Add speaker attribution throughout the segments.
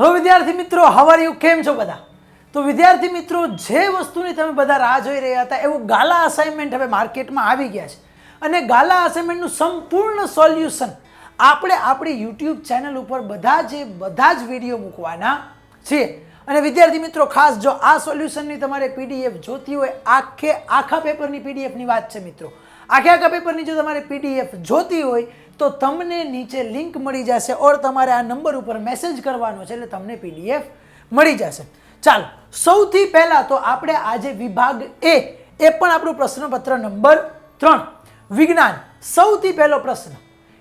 Speaker 1: Hello વિદ્યાર્થી મિત્રો, હવાર યુ કેમ છો બધા? તો વિદ્યાર્થી મિત્રો, જે વસ્તુની તમે બધા રાહ જોઈ રહ્યા હતા, એવું ગાલા અસાઇનમેન્ટ હવે માર્કેટમાં આવી ગયા છે. અને ગાલા અસાઇનમેન્ટનું સંપૂર્ણ સોલ્યુશન આપણે આપણી યુટ્યુબ ચેનલ ઉપર બધા જે, બધા જ વીડિયો મૂકવાના છીએ અને વિદ્યાર્થી મિત્રો, ખાસ જો આ સોલ્યુશનની તમારે પીડીએફ જોતી હોય, આખે, આખા પેપરની પીડીએફની વાત છે મિત્રો. આખે, આખા પેપરની જો તમારે પીડીએફ જોતી હોય તો તમને નીચે લિંક મળી જશે ઓર તમારે આ નંબર ઉપર મેસેજ કરવાનો છે એટલે તમને પીડીએફ મળી જશે. ચાલો, સૌથી પહેલાં તો આપણે આજે વિભાગ એ એ પણ આપણું પ્રશ્નપત્ર નંબર ત્રણ. વિજ્ઞાન, સૌથી પહેલો પ્રશ્ન,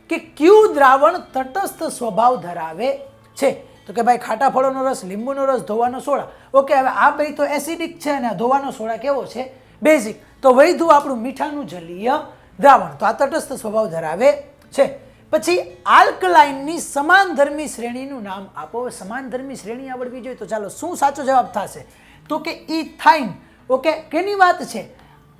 Speaker 1: કે ક્યુ દ્રાવણ તટસ્થ સ્વભાવ ધરાવે છે? તો કે ભાઈ ખાટા ફળોનો રસ, લીંબુનો રસ, ધોવાનો સોડા. ઓકે, હવે આ ભાઈ તો એસિડિક છે અને ધોવાનો સોડા કેવો છે? બેઝિક તો વૈધું આપણું મીઠાનું જલીય દ્રાવણ. તો આ તટસ્થ સ્વભાવ ધરાવે છે. પછી આલ્કલાઇનની સમાનધર્મી શ્રેણીનું નામ આપો. સમાનધર્મી શ્રેણી આવડવી જોઈએ તો ચાલો શું સાચો જવાબ થશે? તો કે ઇથાઇન ઓકે, કેની વાત છે?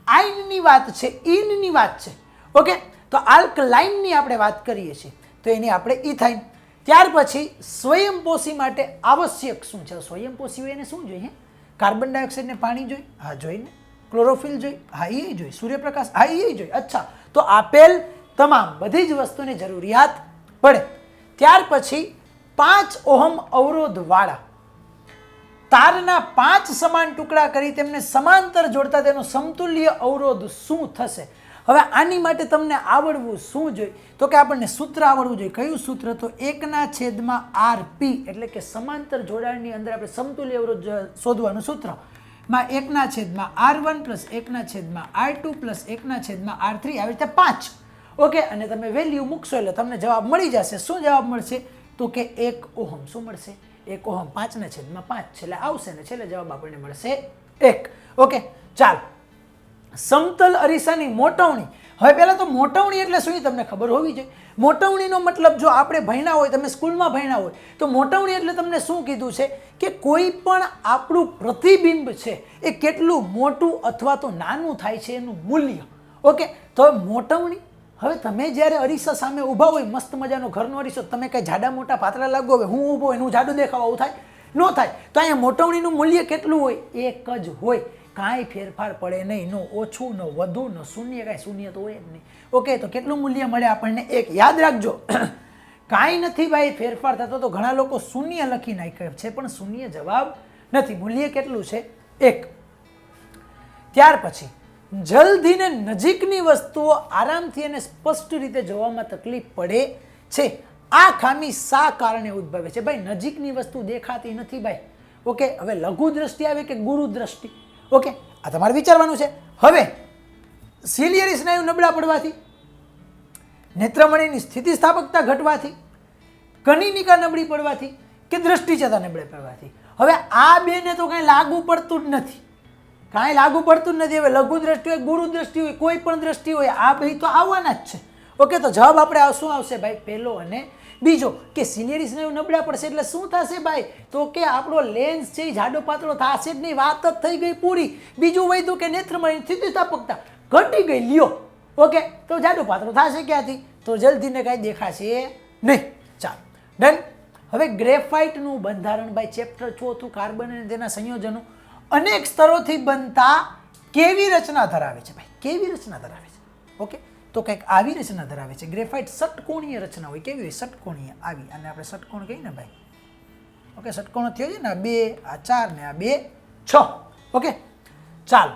Speaker 1: આઇનની વાત છે ઇનની વાત છે. ઓકે, તો આલ્કલાઇનની આપણે વાત કરીએ છીએ. તો એની આપણે ઇથાઇન ત્યાર પછી સ્વયંપોષી માટે આવશ્યક શું છે? સ્વયંપોષી હોય એને શું જોઈએ? કાર્બન ડાયોક્સાઇડને પાણી જોઈએ? હા જોઈને ક્લોરોફિલ જોઈ હા એ જોઈ સૂર્યપ્રકાશ? હા એ જોઈ અચ્છા. તો આપેલ તમામ બધી જ વસ્તુની જરૂરિયાત પડે. ત્યાર પછી પાંચ ઓહમ અવરોધવાળા. તારના પાંચ સમાન ટુકડા કરી તેમને સમાંતર જોડતા તેનો સમતુલ્ય અવરોધ શું થશે? હવે આની માટે તમને આવડવું શું જોઈએ? તો કે આપણને સૂત્ર આવડવું જોઈએ. કયું સૂત્ર? તો એકના છેદમાં આર પી એટલે કે સમાંતર જોડાણની અંદર આપણે સમતુલ્ય અવરોધ શોધવાનું સૂત્ર. માં એકના છેદમાં આર વન પ્લસ એકના છેદમાં આર ટુ પ્લસ એકના છેદમાં આર થ્રી. આવી રીતે પાંચ. ઓકે અને તમે વેલ્યુ મૂકશો એટલે તમને જવાબ મળી જશે. શું જવાબ મળશે? તો કે એક ઓહમ. શું મળશે? એક ઓહમ. પાંચના છેદમાં પાંચ. છેલ્લે આવશે ને છેલ્લે જવાબ આપણને મળશે એક. ઓકે ચાલો. સમતલ અરીસાની મોટવણી. હવે પહેલાં તો મોટવણી એટલે શું તમને ખબર હોવી જોઈએ. મોટવણીનો મતલબ જો આપણે ભણ્યા હોય, તમે સ્કૂલમાં ભણ્યા હોય, તો મોટવણી એટલે તમને શું કીધું છે? કે કોઈ પણ આપણું પ્રતિબિંબ છે એ કેટલું મોટું અથવા તો નાનું થાય છે એનું મૂલ્ય. ઓકે તો મોટવણી હવે તમે જ્યારે અરીસા સામે ઊભા હોય, મસ્ત મજાનો ઘરનો અરીસો, તમે કંઈ જાડા મોટા પાતળા લાગો હોય હું ઊભો હું જાડું દેખાવ, આવું થાય? ન થાય. તો અહીંયા મોટવણીનું મૂલ્ય કેટલું હોય? એક જ હોય. કાંઈ ફેરફાર પડે નહીં. નો ઓછું, ન વધુ, ન શૂન્ય, કાંઈ શૂન્ય તો હોય જ નહીં. ઓકે, તો કેટલું મૂલ્ય મળે આપણને? એક. યાદ રાખજો. કાંઈ નથી ભાઈ ફેરફાર થતો તો ઘણા લોકો શૂન્ય લખી નાખે છે, પણ શૂન્ય જવાબ નથી. મૂલ્ય કેટલું છે? એક. ત્યાર પછી જલ્દી ને નજીકની વસ્તુઓ આરામથી અને સ્પષ્ટ રીતે જોવામાં તકલીફ પડે છે. આ ખામી શા કારણે ઉદ્ભવે છે? ભાઈ, નજીકની વસ્તુ દેખાતી નથી ભાઈ. ઓકે, હવે લઘુ દ્રષ્ટિ આવે કે ગુરુ દ્રષ્ટિ? ઓકે, આ તમારે વિચારવાનું છે. હવે સિલિયરી સ્નાયુ નબળા પડવાથી, નેત્રમણીની સ્થિતિસ્થાપકતા ઘટવાથી, કનિનિકા નબળી પડવાથી કે દ્રષ્ટિચેતા નબળે પડવાથી? હવે આ બેને તો કાંઈ લાગુ પડતું જ નથી. કાંઈ લાગુ પડતું નથી. હવે લઘુ દ્રષ્ટિ હોય ગુરુ દ્રષ્ટિ હોય, કોઈ પણ દ્રષ્ટિ હોય, આ ભાઈ તો આવવાના જ છે. ઓકે, તો જવાબ આપણે શું આવશે ભાઈ? પહેલો અને બીજો, કે સિનિયરી સ્નાયુ નબળા પડશે એટલે શું થશે ભાઈ? તો કે આપણો લેન્સ છે એ જાડો પાતળો થશે જ નહીં, વાત જ થઈ ગઈ પૂરી. બીજું વૈધું કે નેત્રમણી સ્થિતિસ્થાપકતા ઘટી ગઈ, લ્યો. ઓકે, તો જાડો પાતળો થશે ક્યાંથી? તો જલ્દીને કાંઈ દેખાશે નહીં. ચાલો ડન હવે ગ્રેફાઇટનું બંધારણ ભાઈ ચેપ્ટર ચોથું કાર્બન અને તેના સંયોજનો. અનેક સ્તરોથી બનતા કેવી રચના ધરાવે છે ભાઈ? કેવી રચના ધરાવે છે? ઓકે? તો કંઈક આવી રચના ધરાવે છે. ગ્રેફાઇટ ષટકોણીય રચના હોય. કેવી હોય? ષટકોણીય આવી. અને આપણે ષટકોણ કહીએ ને ભાઈ? ઓકે, ષટકોણ થયો છે ને આ બે, આ ચાર ને આ બે, છ. ઓકે? ચાલો.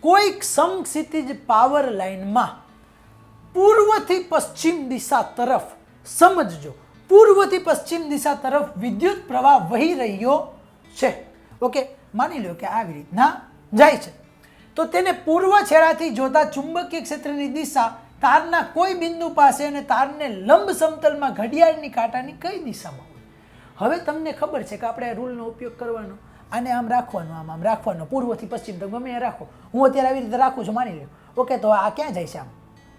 Speaker 1: કોઈક સમક્ષિતિજ પાવર લાઇનમાં પૂર્વથી પશ્ચિમ દિશા તરફ સમજજો. પૂર્વથી પશ્ચિમ દિશા તરફ વિદ્યુત પ્રવાહ વહી રહ્યો છે. ઓકે? માની લો કે આવી રીતના જાય છે. તો તેને પૂર્વ છેડાથી જોતા ચુંબકીય ક્ષેત્રની દિશા તારના કોઈ બિંદુ પાસે અને તારને લંબ સમતલમાં ઘડિયાળની કાંટાની કઈ દિશામાં હોય? હવે તમને ખબર છે કે આપણે આ રૂલનો ઉપયોગ કરવાનો આને આમ રાખવાનો, આમ આમ રાખવાનો. પૂર્વથી પશ્ચિમ તો ગમે રાખો. હું અત્યારે આવી રીતે રાખું છું, માની લો ઓકે, તો આ ક્યાં જાય છે આમ?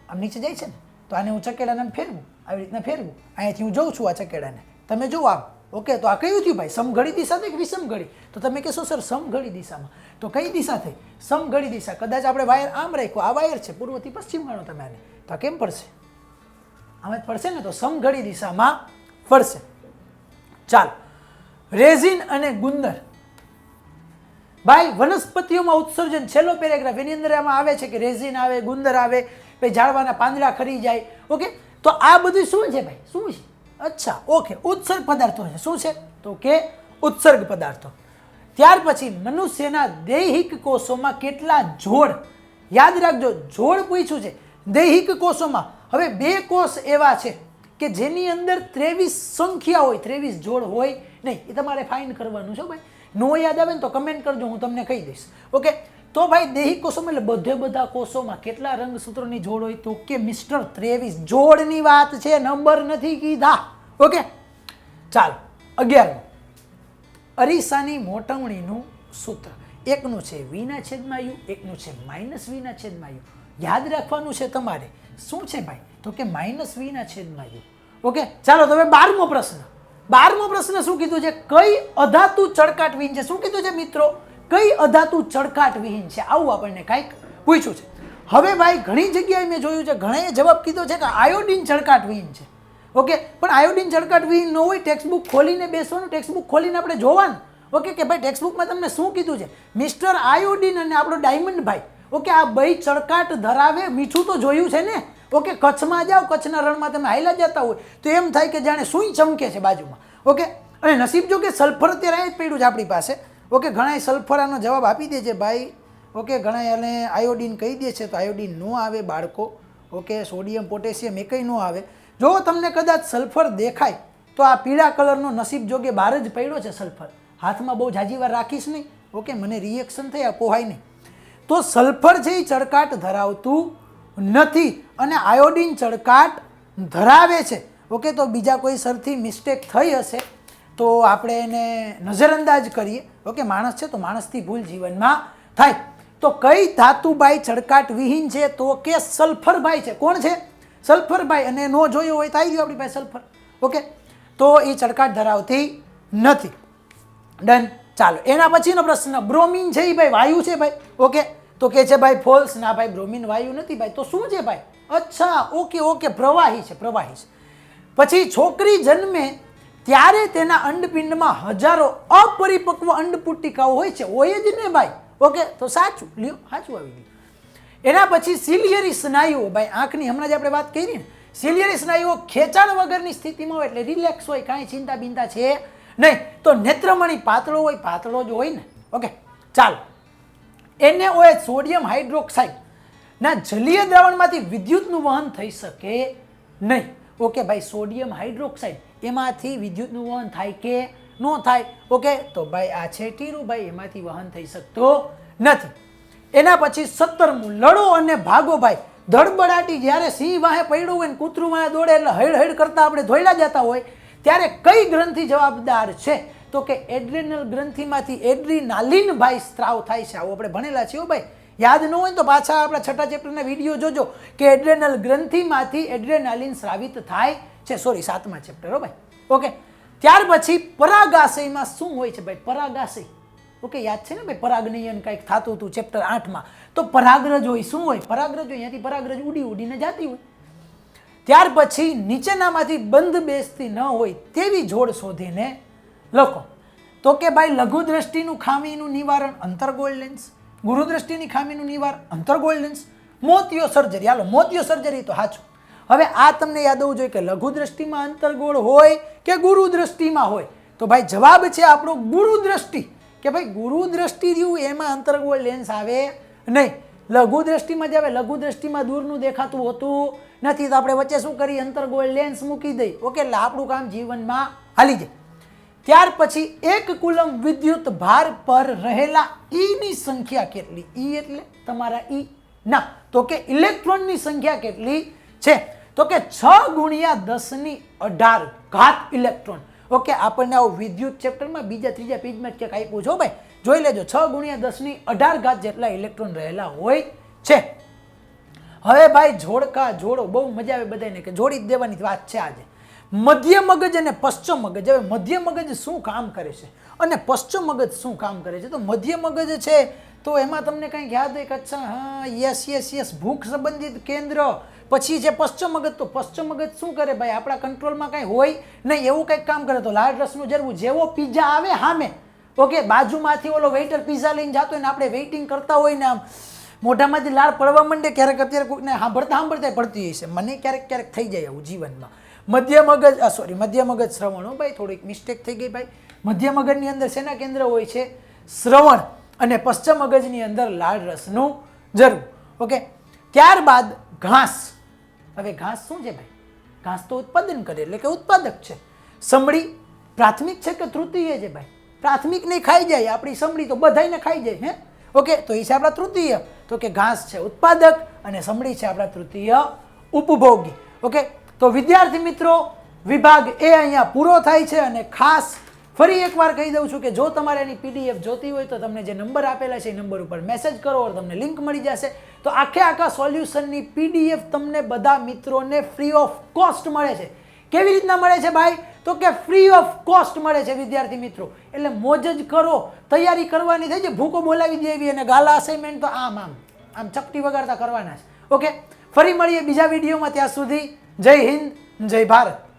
Speaker 1: આમ નીચે જાય છે ને? તો આને હું ચકેડાને ફેરવું, આવી રીતના ફેરવું. અહીંયાથી હું જોઉં છું આ ચકેડાને તમે જુઓ આમ. ઓકે, તો આ કયું થયું ભાઈ? સમઘડી દિશા કે વિષમઘડી તો તમે કહેશો, સર, સમઘડી દિશામાં. તો કઈ દિશા થઈ? સમઘડી દિશા. કદાચ આપણે વાયર આમ રાખ્યો, આ વાયર છે પૂર્વથી પશ્ચિમ ગણો તમે આને. તો કેમ પડશે આમ જ પડશે ને તો સમઘડી દિશામાં ફરશે. ચાલ. રેઝિન અને ગુંદર. ભાઈ, વનસ્પતિઓમાં ઉત્સર્જન છેલ્લો પેરેગ્રાફ. એની અંદર આમાં આવે છે કે રેઝિન આવે, ગુંદર આવે, પછી ઝાડવાના પાંદડા ખરી જાય. ઓકે? તો આ બધું શું છે ભાઈ? શું છે? અચ્છા, ઓકે, ઉત્સર્ગ પદાર્થો છે. શું છે? તો કે ઉત્સર્ગ પદાર્થો. ત્યાર પછી મનુષ્યના દૈહિક કોષોમાં કેટલા જોડ? યાદ રાખજો, જોડ પૂછ્યું છે. દૈહિક કોષોમાં. હવે બે કોષ એવા છે કે જેની અંદર ત્રેવીસ સંખ્યા હોય, ત્રેવીસ જોડ હોય. નહીં, એ તમારે ફાઇન કરવાનું છે ભાઈ. નો યાદ આવે ને તો કમેન્ટ કરજો, હું તમને કહી દઈશ. ઓકે? તો ભાઈ દેહી કોષોમાં એટલે બધે બધા કોષોમાં કેટલા રંગસૂત્રોની જોડ હોય તો કે મિસ્ટર ત્રેવીસ જોડની વાત છે, નંબર નથી કીધા. ઓકે? ચાલો, અગિયારમું. અરીસાની મોટવણીનું સૂત્ર. એકનું છે વીના છેદમાં યુ, એકનું છે માઇનસ વીના છેદમાં યુ. યાદ રાખવાનું છે તમારે. શું છે ભાઈ? તો કે માઇનસ વીના છેદમાં યુ. ઓકે? ચાલો તમે બારમો પ્રશ્ન. બારમો પ્રશ્ન શું કીધું છે? કઈ અધાતુ ચળકાટ વીન છે? શું કીધું છે મિત્રો? કઈ અધાતુ ચળકાટ વિહીન છે? આવું આપણને કાંઈક પૂછ્યું છે. હવે ભાઈ, ઘણી જગ્યાએ મેં જોયું છે, ઘણાએ જવાબ કીધો છે કે આયોડિન ચળકાટ વિહીન છે. ઓકે? પણ આયોડિન ચળકાટ વિહીન ન હોય, ટેક્સ્ટબુક ખોલીને બેસવાનું, ટેક્સ્ટબુક ખોલીને આપણે જોવાનું. ઓકે? કે ભાઈ, ટેક્સ્ટબુકમાં તમને શું કીધું છે? મિસ્ટર આયોડિન અને આપણો ડાયમંડ ભાઈ. ઓકે? આ બે ચળકાટ ધરાવે, મીઠું તો જોયું છે ને? ઓકે? કચ્છમાં જાઓ, કચ્છના રણમાં તમે હાઈલા જતા હોય, તો એમ થાય કે જાણે સુઈ ચમકે છે બાજુમાં. ઓકે? અને નસીબ જો કે સલ્ફર અત્યારે જ પડ્યું છે આપણી પાસે. ઓકે ઘણાય સલ્ફર આનો જવાબ આપી દે છે ભાઈ. ઓકે ઘણા એને આયોડિન કહી દે છે તો આયોડિન ન આવે બાળકો. ઓકે, સોડિયમ, પોટેશિયમ એ કંઈ ન આવે. જો તમને કદાચ સલ્ફર દેખાય, તો આ પીળા કલરનો નસીબ જોગે બહાર જ પડ્યો છે સલ્ફર. હાથમાં બહુ જાજી રાખીશ નહીં. ઓકે, મને રિએક્શન થયા પોહાય નહીં. તો સલ્ફર છે એ ચળકાટ ધરાવતું નથી અને આયોડિન ચળકાટ ધરાવે છે. ઓકે, તો બીજા કોઈ સરથી મિસ્ટેક થઈ હશે. તો આપણે એને નજરઅંદાજ કરીએ. ઓકે, માણસ છે તો માણસથી ભૂલ જીવનમાં થાય. તો કઈ ધાતુભાઈ ચડકાટ વિહીન છે તો કે સલ્ફરભાઈ છે? કોણ છે? સલ્ફરભાઈ અને નો જોયું હોય તો આવી ગયો આપણી પાસે સલ્ફર. ઓકે, તો એ ચડકાટ ધરાવતી નથી. ડન. ચાલો, એના પછીનો પ્રશ્ન. બ્રોમિન છે એ ભાઈ? વાયુ છે ભાઈ? ઓકે, તો કે છે ભાઈ, ફોલ્સ. ના ભાઈ, બ્રોમિન વાયુ નથી ભાઈ. તો શું છે ભાઈ? અચ્છા, ઓકે ઓકે, પ્રવાહી છે પ્રવાહી છે. પછી છોકરી જન્મે ત્યારે તેના અંડપિંડમાં હજારો અપરિપક્વ અંડપુટ્ટિકાઓ હોય છે. હોય જ ને ભાઈ? ઓકે, તો સાચું. લ્યો, સાચું આવી ગયું. એના પછી સિલિયરી સ્નાયુઓ, ભાઈ, આંખની હમણાં જ આપણે વાત કરી ને. સિલિયરી સ્નાયુઓ ખેંચાણ વગરની સ્થિતિમાં હોય એટલે રિલેક્સ હોય, કાંઈ ચિંતા બિંતા છે નહીં. તો નેત્રમણી પાતળો હોય, પાતળો જ હોય ને. ઓકે, ચાલો. NaOH સોડિયમ હાઇડ્રોક્સાઇડ ના જલીય દ્રાવણમાંથી વિદ્યુતનું વહન થઈ શકે નહીં. ઓકે, ભાઈ સોડિયમ હાઇડ્રોક્સાઇડ એમાંથી વિદ્યુતનું વહન થાય કે ન થાય? ઓકે તો ભાઈ આ છે ટીરું, ભાઈ એમાંથી વહન થઈ શકતો નથી. એના પછી સત્તરમું, લડો અને ભાગો ભાઈ. ધડબડાટી જ્યારે સિંહ વાહે પડ્યું હોય ને કૂતરું વાહે દોડે એટલે હૈડ હૈડ કરતા આપણે ધોયલા જતા હોય, ત્યારે કઈ ગ્રંથિ જવાબદાર છે? તો કે એડ્રેનલ ગ્રંથિમાંથી એડ્રીનાલિન ભાઈ સ્ત્રાવ થાય છે. આવું આપણે ભણેલા છીએ ભાઈ. યાદ ન હોય તો પાછા આપણા છઠ્ઠા ચેપ્ટરના વીડિયો જોજો કે એડ્રેનલ ગ્રંથિમાંથી એડ્રેનાલિન સ્રાવિત થાય છે. સોરી સાતમા ચેપ્ટર હો ભાઈ. ઓકે ત્યાર પછી પરાગાશયમાં શું હોય છે ભાઈ? પરાગાશય. ઓકે યાદ છે ને ભાઈ? પરાગનયન કંઈક થતું હતું ચેપ્ટર આઠમાં. તો પરાગરજ હોય, શું હોય? પરાગરજ હોય, અહીંયાથી પરાગરજ ઉડી ઉડીને જાતી હોય. ત્યાર પછી નીચેનામાંથી બંધ બેસતી ન હોય તેવી જોડ શોધીને લખો. તો કે ભાઈ લઘુ દ્રષ્ટિનું ખામીનું નિવારણ અંતરગોળ લેન્સ ગુરુ દ્રષ્ટિની ખામીનું નિવાર અંતર્ગોળ લેન્સ મોતિયો સર્જરી. હાલો, મોતિયો સર્જરી તો સાચું હવે આ તમને યાદ હોવું જોઈએ કે લઘુ દ્રષ્ટિમાં અંતરગોળ હોય કે ગુરુ દ્રષ્ટિમાં હોય? તો ભાઈ જવાબ છે આપણો ગુરુ દ્રષ્ટિ કે ભાઈ ગુરુ દ્રષ્ટિ રહ્યું એમાં અંતર્ગોળ લેન્સ આવે નહીં. લઘુ દ્રષ્ટિમાં જ આવે લઘુ દ્રષ્ટિમાં દૂરનું દેખાતું હોતું નથી. તો આપણે વચ્ચે શું કરીએ અંતરગોળ લેન્સ મૂકી દઈ. ઓકે, એટલે આપણું કામ જીવનમાં હાલી જાય. ત્યાર પછી એક કુલમ વિદ્યુત ભાર પર રહેલા ઈની સંખ્યા કેટલી? ઈ એટલે તમારા ઈ ના, તો કે ઇલેક્ટ્રોનની સંખ્યા કેટલી છે? તો કે છ ગુણ્યા દસની અઢાર ઘાત ઇલેક્ટ્રોન ઓકે, આપણને આવું વિદ્યુત ચેપ્ટરમાં બીજા ત્રીજા પેજમાં ક્યાંક આપ્યું છો ભાઈ? જોઈ લેજો, છ ગુણ્યા દસની અઢાર ઘાત જેટલા ઇલેક્ટ્રોન રહેલા હોય છે. હવે ભાઈ, જોડકા જોડો, બહુ મજા આવે બધાને કે જોડી જ દેવાની વાત છે આજે. મધ્ય મગજ અને પશ્ચિમ મગજ. હવે મધ્ય મગજ શું કામ કરે છે? અને પશ્ચિમ મગજ શું કામ કરે છે? તો મધ્ય મગજ છે, તો એમાં તમને કંઈક યાદ હોય કે, અચ્છા, હા, યસ યસ યસ, ભૂખ સંબંધિત કેન્દ્ર. પછી છે પશ્ચિમ મગજ. તો પશ્ચિમ મગજ શું કરે ભાઈ? આપણા કંટ્રોલમાં કાંઈ હોય નહીં, એવું કંઈક કામ કરે. તો લાળ રસનું જરવું જેવો પીઝા આવે હામે. ઓકે, બાજુમાંથી ઓલો વેઇટર પીઝા લઈને જતો હોય ને, આપણે વેઇટિંગ કરતા હોય ને આમ, મોઢામાંથી લાળ પડવા માંડે, ક્યારેક અત્યારે કોઈકને સાંભળતા સાંભળતા પડતી હોય છે. મને ક્યારેક ક્યારેક થઈ જાય આવું જીવનમાં. મધ્ય મગજ સોરી મધ્ય મગજ શ્રવણ, હો ભાઈ, થોડીક મિસ્ટેક થઈ ગઈ ભાઈ. મધ્ય મગજની અંદર શેના કેન્દ્ર હોય છે? શ્રવણ અને પશ્ચિમ મગજની અંદર લાળ રસનું જરૂર. ઓકે ત્યારબાદ ઘાસ. હવે ઘાસ શું છે ભાઈ? ઘાસ તો ઉત્પાદન કરે, એટલે કે ઉત્પાદક છે. સમળી પ્રાથમિક છે કે તૃતીય છે ભાઈ? પ્રાથમિક નહીં ખાઈ જાય, આપણી સમડી તો બધાયને ખાઈ જાય, હે? ઓકે તો એ છે આપણા તૃતીય. તો કે ઘાસ છે ઉત્પાદક અને સમળી છે આપણા તૃતીય ઉપભોગી. ઓકે તો વિદ્યાર્થી મિત્રો, વિભાગ એ અહીંયા પૂરો થાય છે અને ખાસ ફરી એકવાર કહી દઉં છું કે જો તમારે એની પીડીએફ જોતી હોય તો તમને જે નંબર આપેલા છે એ નંબર ઉપર મેસેજ કરો ઓર તમને લિંક મળી જશે. તો આખે આખા સોલ્યુશનની પીડીએફ તમને બધા મિત્રોને ફ્રી ઓફ કોસ્ટ મળે છે. કેવી રીતના મળે છે ભાઈ? તો કે ફ્રી ઓફ કોસ્ટ મળે છે વિદ્યાર્થી મિત્રો. એટલે મોજ જ કરો. તૈયારી કરવાની થઈ છે ભૂકો બોલાવી દેવી અને ગાલા અસાઇનમેન્ટ તો આમ આમ આમ ચપટી વગાડતા કરવાના છે. ઓકે ફરી મળીએ બીજા વિડીયોમાં ત્યાં સુધી. જય હિન્દ જય ભારત.